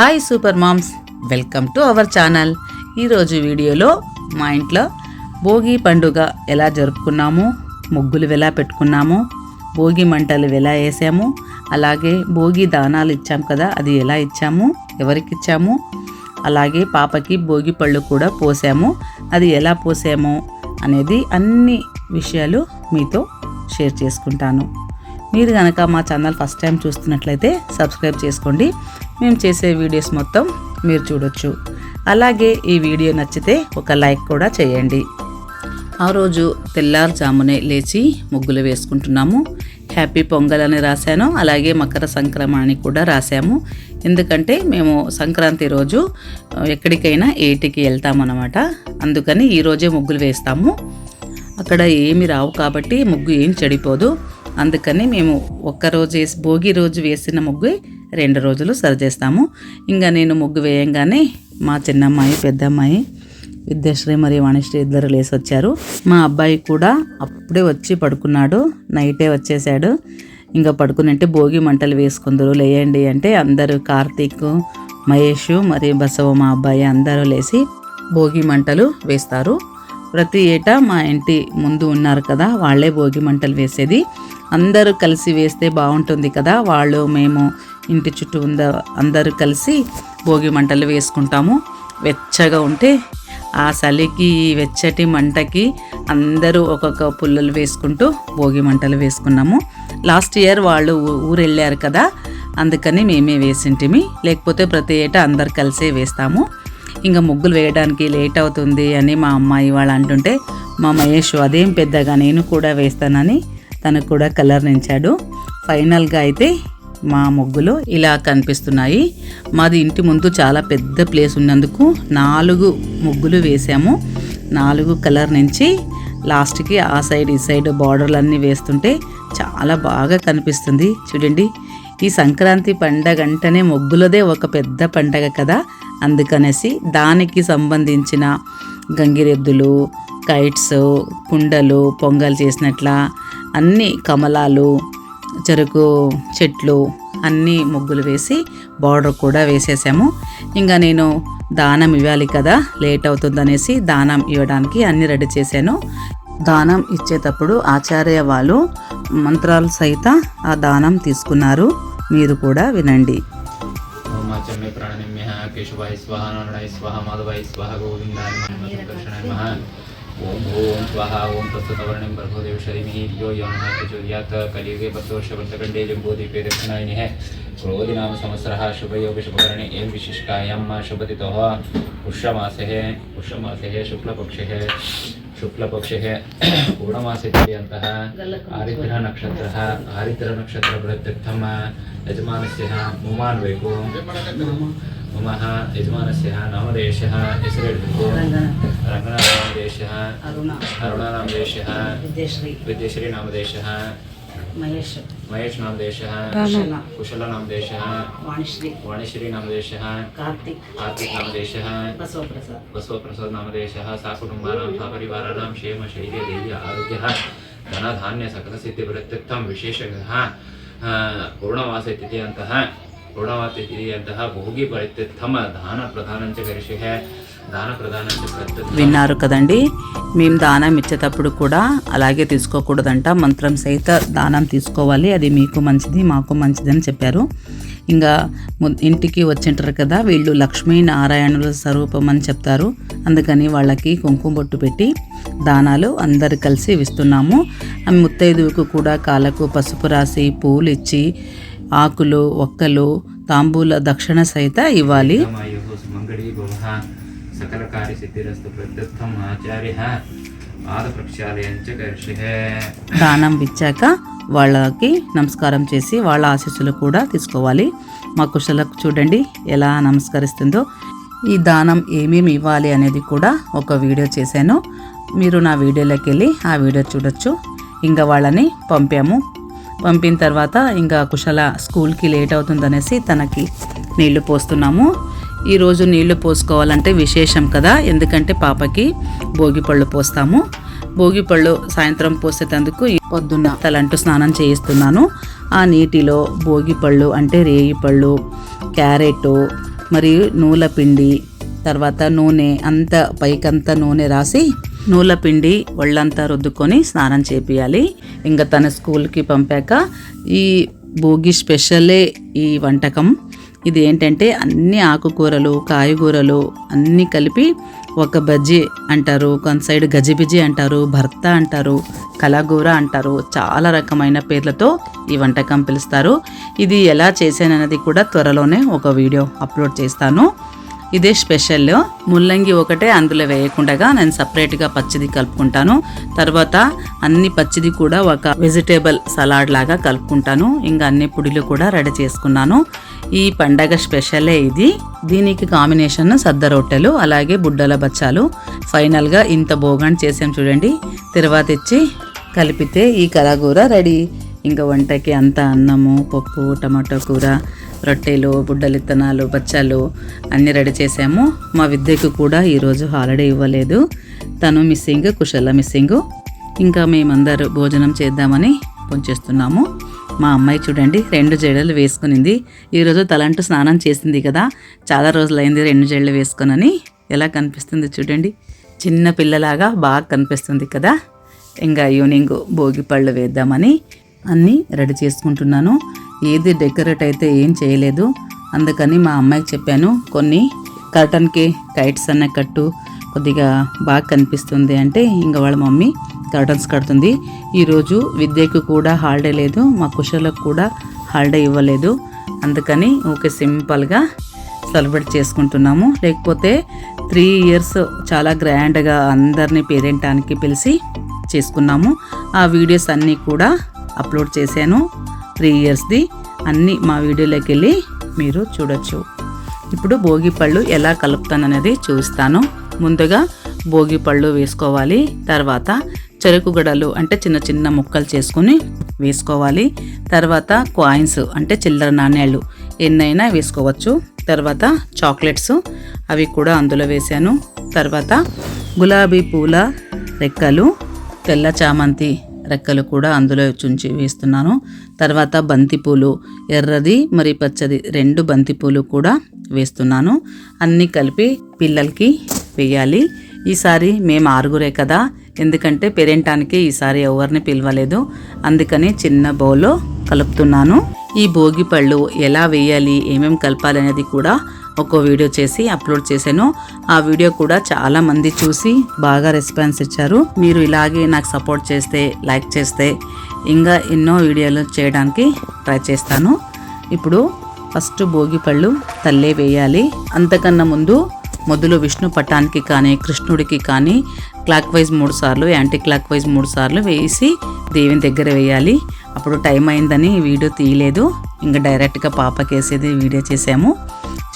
Hi super moms welcome to our channel. ఈరోజు వీడియోలో మా ఇంట్లో భోగి పండుగ ఎలా జరుపుకున్నాము ముగ్గులు ఎలా పెట్టుకున్నాము భోగి మంటలు ఎలా వేసాము అలాగే భోగి దానాలు ఇచ్చాం కదా అది ఎలా ఇచ్చాము ఎవరికి ఇచ్చాము అలాగే పాపకి భోగి పళ్ళు కూడా పోసాము. అది ఎలా పోసాము అనేది అన్ని విషయాలు మీతో షేర్ చేసుకుంటాను. మీరు కనుక మా ఛానల్ ఫస్ట్ టైం చూస్తున్నట్లయితే సబ్స్క్రైబ్ చేసుకోండి. మేము చేసే వీడియోస్ మొత్తం మీరు చూడొచ్చు. అలాగే ఈ వీడియో నచ్చితే ఒక లైక్ కూడా చేయండి. ఆ రోజు తెల్లారుజామునే లేచి ముగ్గులు వేసుకుంటున్నాము. హ్యాపీ పొంగల్ అని రాశాను. అలాగే మకర సంక్రమణి కూడా రాశాము. ఎందుకంటే మేము సంక్రాంతి రోజు ఎక్కడికైనా ఏటికి వెళ్తామన్నమాట. అందుకని ఈరోజే ముగ్గులు వేస్తాము. అక్కడ ఏమి రావు కాబట్టి ముగ్గు ఏం చెడిపోదు. అందుకని మేము ఒక్కరోజు వేసి భోగి రోజు వేసిన ముగ్గు రెండు రోజులు సరిచేస్తాము ఇంకా నేను ముగ్గు వేయంగానే మా చిన్నమ్మాయి పెద్దమ్మాయి విద్యాశ్రీ మరియు వాణిశ్రీ ఇద్దరు లేసి వచ్చారు. మా అబ్బాయి కూడా అప్పుడే వచ్చి పడుకున్నాడు. నైటే వచ్చేసాడు ఇంకా పడుకునంటే భోగి మంటలు వేసుకుందరు. లేయండి అంటే అందరూ కార్తీక్ మహేష్ మరియు బసవ మా అబ్బాయి అందరూ లేచి భోగి మంటలు వేస్తారు. ప్రతి ఏటా మా ఇంటి ముందు ఉన్నారు కదా వాళ్ళే భోగి మంటలు వేసేది. అందరూ కలిసి వేస్తే బాగుంటుంది కదా. వాళ్ళు మేము ఇంటి చుట్టూ ఉంద అందరూ కలిసి భోగి మంటలు వేసుకుంటాము. వెచ్చగా ఉంటే ఆ చలికి వెచ్చటి మంటకి అందరూ ఒక్కొక్క పుల్లలు వేసుకుంటూ భోగి మంటలు వేసుకున్నాము. లాస్ట్ ఇయర్ వాళ్ళు ఊరు వెళ్ళారు కదా అందుకని మేమే వేసింటిమి. లేకపోతే ప్రతి ఏటా అందరు కలిసే వేస్తాము. ఇంకా ముగ్గులు వేయడానికి లేట్ అవుతుంది అని మా అమ్మాయి వాళ్ళు అంటుంటే మా మహేష్ అదేం పెద్దగా నేను కూడా వేస్తానని తనకు కూడా కలర్ నించాడు. ఫైనల్గా అయితే మా ముగ్గులు ఇలా కనిపిస్తున్నాయి. మాది ఇంటి ముందు చాలా పెద్ద ప్లేస్ ఉన్నందుకు నాలుగు ముగ్గులు వేసాము. నాలుగు కలర్ నుంచి లాస్ట్కి ఆ సైడ్ ఈ సైడ్ బార్డర్లు అన్నీ వేస్తుంటే చాలా బాగా కనిపిస్తుంది. చూడండి ఈ సంక్రాంతి పండగ అంటేనే ముగ్గులదే ఒక పెద్ద పండగ కదా. అందుకనేసి దానికి సంబంధించిన గంగిరెద్దులు కైట్స్ కుండలు పొంగల్ చేసినట్ల అన్ని కమలాలు చెరుకు చెట్లు అన్నీ ముగ్గులు వేసి బార్డర్ కూడా వేసేసాము. ఇంకా నేను దానం ఇవ్వాలి కదా లేట్ అవుతుందనేసి దానం ఇవ్వడానికి అన్ని రెడీ చేశాను. దానం ఇచ్చేటప్పుడు ఆచార్య వాళ్ళు మంత్రాలు సహిత ఆ దానం తీసుకున్నారు. మీరు కూడా వినండి. స్వాహ స్వాహ స్వాహ గోవిందాయ మహా ಓಂ ಓಂ ಸ್ವಾಹ ಓಂ ಪ್ರಸ್ತುತವರ್ಣಂ ಬರ್ಭೋದೇವಶರಿಮಿಹಿ ಯೋ ಯೋನ ಪ್ರಚೋದಯಾತ್ ಕಲಿಯುಗೆ ಬಸ್ತು ವರ್ಷ ವೃತ್ತಖಂಡೇ ಜಂಬೋದೀಪೆ ದಕ್ಷಿಣಾಯಿನಿಃ ಕ್ರೋಧಿ ನಾಮ ಸಂವತ್ಸರಃ ಶುಭಯೋಗ ಶುಭಕರಣೆ ಏಂ ವಿಶಿಷ್ಟಾಯಂ ಶುಭತಿತಃ ಪುಷ್ಯಮಾಸೆ ಪುಷ್ಯಮಾಸೆ ಶುಕ್ಲಪಕ್ಷೆ ಶುಕ್ಲಪಕ್ಷೆ ಪೂರ್ಣಮಾಸೆ ಅಂತಹ ಆರಿದ್ರ ನಕ್ಷತ್ರ ಆರಿದ್ರ ನಕ್ಷತ್ರ ಬೃಹತ್ತಮ ಯಜಮಾನಸ್ಯ ಮುಮಾನ್ಬೇಕು ಮಮಃ ಯಜಮಾನಸ್ಯ ನಾಮದೇಶಃ ಹೆಸರಿಡಬೇಕು ರಂಗನಾಥ ನಾಮದೇಶಃ ಅರುಣ ವಿದ್ಯಶ್ರೀ. ವಿದ್ಯಶ್ರೀ ನಾಮದೇಶಃ ಮಹೇಶ್. ಮಹೇಶ್ ನಾಮದೇಶಃ ಕುಶಲ ಕುಶಲ ವಾಣಿಶ್ರೀ. ವಾಣಿಶ್ರೀ ನಾಮದೇಶಃ ಕಾರ್ತಿಕ್. ಕಾರ್ತಿಕ್ ನಾಮದೇಶः ಬಸವಪ್ರಸಾದ್. ಬಸವಪ್ರಸಾದ್ ನಾಮದೇಶः ಸಾಕುಟುಂಬಾನಾಂ ಸಪರಿವಾರಾಣಾಂ ಕ್ಷೇಮ ಶೈರ್ಯ ಧೈರ್ಯ ಆರೋಗ್ಯः ಧನಧಾನ್ಯ ಸಕಲಸಿದ್ಧಿವೃತ್ತಿತ್ವಂ ವಿಶೇಷಗಃ ಪೂರ್ಣವಾಸ ಇತ್ಯಂತಹ विशेषतः पूर्णमासतिथि पूर्णमासतिथि भोगी परित्यर्थं दानप्रदानं च करिष्यः दानप्रदानं च प्रत्यर्थं విన్నారు కదండి మేము దానం ఇచ్చేటప్పుడు కూడా అలాగే తీసుకోకూడదంట మంత్రం సహిత దానం తీసుకోవాలి అది మీకు మంచిది మాకు మంచిది అని చెప్పారు ఇంకా ము- ఇంటికి వచ్చింటారు కదా వీళ్ళు లక్ష్మీనారాయణుల స్వరూపం అని చెప్తారు అందుకని వాళ్ళకి కుంకుమ బొట్టు పెట్టి దానాలు అందరు కలిసి ఇస్తున్నాము ఆ ముత్తైదువుకు కూడా కాళ్ళకు పసుపు రాసి పూలు ఇచ్చి ఆకులు ఒక్కలు తాంబూల దక్షిణ సహిత ఇవ్వాలి. దానం ఇచ్చాక వాళ్ళకి నమస్కారం చేసి వాళ్ళ ఆశీస్సులు కూడా తీసుకోవాలి. మా కుశలకు చూడండి ఎలా నమస్కరిస్తుందో. ఈ దానం ఏమేమి ఇవ్వాలి అనేది కూడా ఒక వీడియో చేశాను. మీరు నా వీడియోలోకి వెళ్ళి ఆ వీడియో చూడొచ్చు. ఇంకా వాళ్ళని పంపాము. పంపిన తర్వాత ఇంకా కుశల స్కూల్కి లేట్ అవుతుందనేసి తనకి నీళ్ళు పోస్తున్నాము. ఈరోజు నీళ్ళు పోసుకోవాలంటే విశేషం కదా ఎందుకంటే పాపకి భోగి పళ్ళు పోస్తాము. భోగి పళ్ళు సాయంత్రం పోసేటందుకు పొద్దున్న తలంటూ స్నానం చేయిస్తున్నాను. ఆ నీటిలో భోగిపళ్ళు అంటే రేగిపళ్ళు క్యారెట్టు క్యారెట్ మరియు నూల పిండి తర్వాత నూనె అంత పైకంతా నూనె రాసి నూల పిండి ఒళ్ళంతా రుద్దుకొని స్నానం చేపియాలి. ఇంకా తన స్కూల్కి పంపాక ఈ భోగి స్పెషలే ఈ వంటకం. ఇది ఏంటంటే అన్ని ఆకుకూరలు కాయగూరలు అన్నీ కలిపి ఒక బజ్జీ అంటారు కొంత సైడ్ గజిబిజి అంటారు భర్త అంటారు కలగూర అంటారు చాలా రకమైన పేర్లతో ఈ వంటకం పిలుస్తారు. ఇది ఎలా చేశానన్నది కూడా త్వరలోనే ఒక వీడియో అప్లోడ్ చేస్తాను. ఇదే స్పెషల్. ముల్లంగి ఒకటే అందులో వేయకుండా నేను సపరేట్గా పచ్చిది కలుపుకుంటాను. తర్వాత అన్ని పచ్చిది కూడా ఒక వెజిటేబుల్ సలాడ్ లాగా కలుపుకుంటాను. ఇంకా అన్ని పుడిలు కూడా రెడీ చేసుకున్నాను. ఈ పండగ స్పెషలే ఇది. దీనికి కాంబినేషన్ సద్ద రొట్టెలు అలాగే బుడ్డల బచ్చాలు. ఫైనల్గా ఇంత బోగాన్ చేసాం చూడండి. తర్వాత ఇచ్చి కలిపితే ఈ కలగూర రెడీ. ఇంకా వంటకి అంత అన్నము పప్పు టమాటో కూర రొట్టెలు బుడ్డలిత్తనాలు బచ్చాలు అన్నీ రెడీ చేసాము మా విద్యకు కూడా ఈరోజు హాలిడే ఇవ్వలేదు. తను మిస్సింగ్ కుశల మిస్సింగ్. ఇంకా మేమందరూ భోజనం చేద్దామని పొంచేస్తున్నాము మా అమ్మాయి చూడండి రెండు జడలు వేసుకునింది. ఈరోజు తలంటూ స్నానం చేసింది కదా చాలా రోజులైంది రెండు జడలు వేసుకునని. ఎలా కనిపిస్తుంది చూడండి. చిన్న పిల్లలాగా బాగా కనిపిస్తుంది కదా. ఇంకా ఈవినింగ్ భోగి పళ్ళు వేద్దామని అన్నీ రెడీ చేసుకుంటున్నాను. ఏది డెకరేట్ అయితే ఏం చేయలేదు. అందుకని మా అమ్మాయికి చెప్పాను కొన్ని కర్టన్కి కైట్స్ అన్న కట్టు కొద్దిగా బాగా కనిపిస్తుంది అంటే ఇంకా వాళ్ళ మమ్మీ కర్టన్స్ కడుతుంది. ఈరోజు విద్యకు కూడా హాలిడే లేదు మా కుషలకు కూడా హాలిడే ఇవ్వలేదు. అందుకని ఓకే సింపుల్గా సెలబ్రేట్ చేసుకుంటున్నాము. లేకపోతే త్రీ ఇయర్స్ చాలా గ్రాండ్గా అందరినీ పేరెంటానికి పిలిచి చేసుకున్నాము. ఆ వీడియోస్ అన్నీ కూడా అప్లోడ్ చేశాను. త్రీ ఇయర్స్ది అన్నీ మా వీడియోలోకి వెళ్ళి మీరు చూడొచ్చు. ఇప్పుడు భోగి పళ్ళు ఎలా కలుపుతాననేది చూస్తాను ముందుగా భోగి పళ్ళు వేసుకోవాలి. తర్వాత చెరుకు గడలు అంటే చిన్న చిన్న ముక్కలు చేసుకుని వేసుకోవాలి. తర్వాత కాయిన్స్ అంటే చిల్లర నాణ్యాలు ఎన్నైనా వేసుకోవచ్చు. తర్వాత చాక్లెట్స్ అవి కూడా అందులో వేశాను. తర్వాత గులాబీ పూల రెక్కలు తెల్ల చామంతి రెక్కలు కూడా అందులో చుంచి వేస్తున్నాను. తర్వాత బంతిపూలు ఎర్రది మరి పచ్చది రెండు బంతిపూలు కూడా వేస్తున్నాను. అన్నీ కలిపి పిల్లలకి వేయాలి. ఈసారి మేము ఆరుగురే కదా. ఎందుకంటే పేరెంటానికి ఈసారి ఎవరిని పిలవలేదు. అందుకని చిన్న బౌల్లో కలుపుతున్నాను. ఈ భోగి పళ్ళు ఎలా వేయాలి ఏమేమి కలపాలి అనేది కూడా ఒక వీడియో చేసి అప్లోడ్ చేశాను. ఆ వీడియో కూడా చాలా మంది చూసి బాగా రెస్పాన్స్ ఇచ్చారు. మీరు ఇలాగే నాకు సపోర్ట్ చేస్తే లైక్ చేస్తే ఇంకా ఎన్నో వీడియోలు చేయడానికి ట్రై చేస్తాను. ఇప్పుడు ఫస్ట్ భోగి పళ్ళు తల్లే వేయాలి. అంతకన్నా ముందు మొదలు విష్ణు పటానికి కానీ కృష్ణుడికి కానీ క్లాక్ వైజ్ మూడు సార్లు యాంటీ క్లాక్ వైజ్ మూడు సార్లు వేసి దేవుని దగ్గర వేయాలి. అప్పుడు టైం అయిందని వీడియో తీయలేదు. ఇంకా డైరెక్ట్గా పాపకి వేసేది వీడియో చేసాము.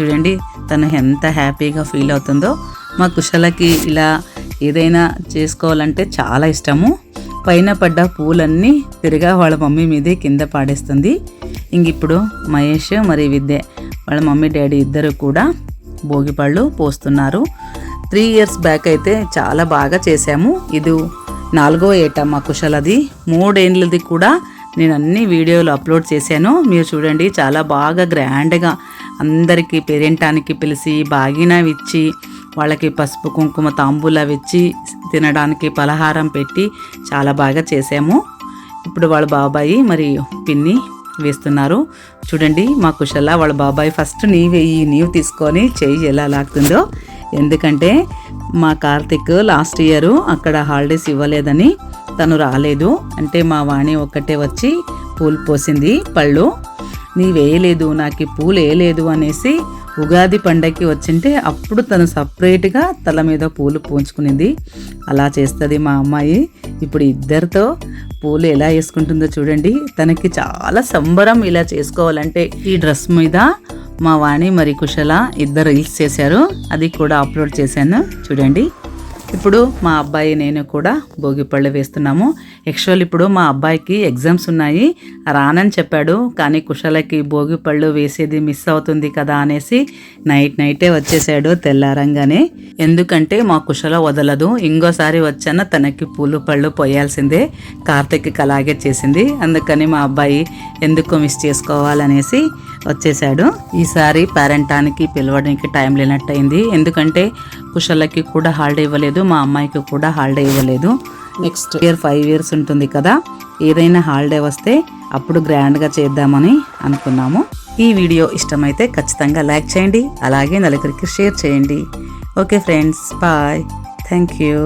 చూడండి తను ఎంత హ్యాపీగా ఫీల్ అవుతుందో. మా కుశలకి ఇలా ఏదైనా చేసుకోవాలంటే చాలా ఇష్టము. పైన పడ్డ పూలన్నీ తిరిగా వాళ్ళ మమ్మీ మీదే కింద పాడేస్తుంది. ఇంక ఇప్పుడు మహేష్ మరి విద్య వాళ్ళ మమ్మీ డాడీ ఇద్దరు కూడా భోగిపళ్ళు పోస్తున్నారు. త్రీ ఇయర్స్ బ్యాక్ అయితే చాలా బాగా చేశాము. ఇది నాలుగో ఏట మా కుశలది మూడేళ్ళది కూడా నేను అన్ని వీడియోలు అప్లోడ్ చేశాను. మీరు చూడండి చాలా బాగా గ్రాండ్గా అందరికీ పేరెంటానికి పిలిచి బాగినవి ఇచ్చి వాళ్ళకి పసుపు కుంకుమ తాంబూలావి ఇచ్చి తినడానికి పలహారం పెట్టి చాలా బాగా చేసాము. ఇప్పుడు వాళ్ళ బాబాయి మరి పిన్ని వేస్తున్నారు. చూడండి మా కుశల వాళ్ళ బాబాయ్ ఫస్ట్ నీ ఈ నీవు తీసుకొని చెయ్యి ఎలా లాగుతుందో. ఎందుకంటే మా కార్తిక్ లాస్ట్ ఇయర్ అక్కడ హాలిడేస్ ఇవ్వలేదని తను రాలేదు. అంటే మా వాణి ఒక్కటే వచ్చి పూలు పోసింది పళ్ళు. నీవేయలేదు నాకు పూలు వేయలేదు అనేసి ఉగాది పండగకి వచ్చింటే అప్పుడు తను సపరేట్గా తల మీద పూలు పూంచుకునేది. అలా చేస్తుంది మా అమ్మాయి. ఇప్పుడు ఇద్దరితో పూలు ఎలా వేసుకుంటుందో చూడండి. తనకి చాలా సంబరం ఇలా చేసుకోవాలంటే ఈ డ్రెస్ మీద మా వాణి మరి కుశల ఇద్దరు రీల్స్ చేశారు. అది కూడా అప్లోడ్ చేశాను. చూడండి. ఇప్పుడు మా అబ్బాయి నేను కూడా భోగిపళ్ళు వేస్తున్నాము. యాక్చువల్ ఇప్పుడు మా అబ్బాయికి ఎగ్జామ్స్ ఉన్నాయి. రానని చెప్పాడు. కానీ కుశలకి భోగిపళ్ళు వేసేది మిస్ అవుతుంది కదా అనేసి నైట్ నైటే వచ్చేసాడు తెల్లారంగానే. ఎందుకంటే మా కుషల వదలదు. ఇంకోసారి వచ్చాన తనకి పూలు పళ్ళు పోయాల్సిందే. కార్తీక్కి అలాగే చేసింది. అందుకని మా అబ్బాయి ఎందుకు మిస్ చేసుకోవాలనేసి వచ్చేసాడు ఈసారి పేరెంటానికి పిలవడానికి టైం లేనట్టయింది. ఎందుకంటే కుషలకి కూడా హాలిడే ఇవ్వలేదు మా అమ్మాయికి కూడా హాలిడే ఇవ్వలేదు. నెక్స్ట్ ఇయర్ ఫైవ్ ఇయర్స్ ఉంటుంది కదా. ఏదైనా హాలిడే వస్తే అప్పుడు గ్రాండ్గా చేద్దామని అనుకున్నాము. ఈ వీడియో ఇష్టమైతే ఖచ్చితంగా లైక్ చేయండి అలాగే నలుగురికి షేర్ చేయండి. Okay friends bye. Thank you